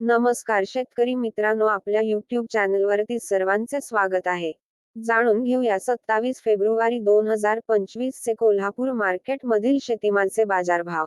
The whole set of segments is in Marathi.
नमस्कार शेतकरी मित्रांनो आपल्या युट्यूब चॅनलवरती सर्वांचे स्वागत आहे. जाणून घेऊया सत्तावीस फेब्रुवारी दोन हजार पंचवीस चे कोल्हापूर मार्केट मधील शेतीमालचे बाजारभाव.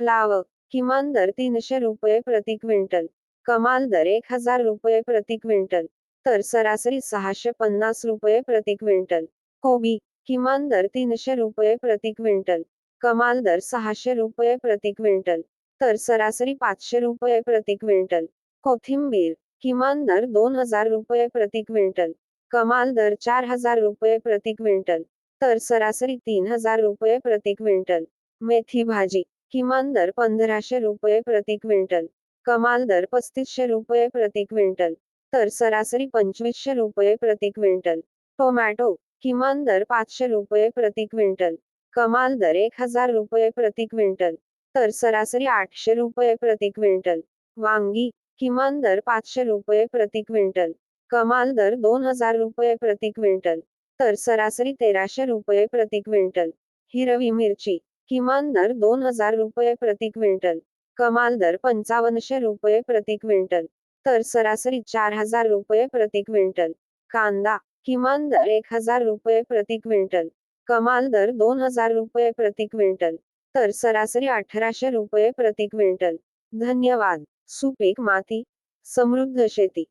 फ्लावर किमान दर तीनशे रुपये प्रति क्विंटल कमाल दर एक हजार रुपये प्रति क्विंटल तर सरासरी सहाशे पन्नास रुपये प्रति क्विंटल. कोबी किमान दर तीनशे रुपये प्रति क्विंटल कमाल दर सहाशे रुपये प्रति क्विंटल. तर सरासरी पाचशे रुपये प्रति क्विंटल. कोथिंबीर किमान दर दोन हजार रुपये प्रति क्विंटल. कमाल दर चार हजार रुपये प्रति क्विंटल. तर सरासरी तीन हजार रुपये प्रति क्विंटल. मेथी भाजी किमान दर पंधराशे रुपये प्रति क्विंटल. कमाल दर पस्तीसशे रुपये प्रति क्विंटल. तर सरासरी पंचवीसशे रुपये प्रति क्विंटल. टोमॅटो किमान दर पाचशे रुपये प्रति क्विंटल. कमाल दर एक हजार रुपये प्रति क्विंटल. तर सरासरी आठशे रुपये प्रति क्विंटल. वांगी किमान दर पाचशे रुपये प्रति क्विंटल. कमाल दर दोन हजार रुपये प्रति क्विंटल. तर सरासरी तेराशे रुपये प्रति क्विंटल. हिरवी मिरची किमान दर दोन हजार रुपये प्रति क्विंटल. कमाल दर पंचावन्नशे रुपये प्रति क्विंटल. तर सरासरी चार हजार रुपये प्रति क्विंटल. कांदा किमान दर एक हजार रुपये प्रति क्विंटल. कमाल दर दोन हजार रुपये प्रति क्विंटल. तर सरासरी अठराशे रुपये प्रति क्विंटल. धन्यवाद. सुपीक माती. समृद्ध शेती.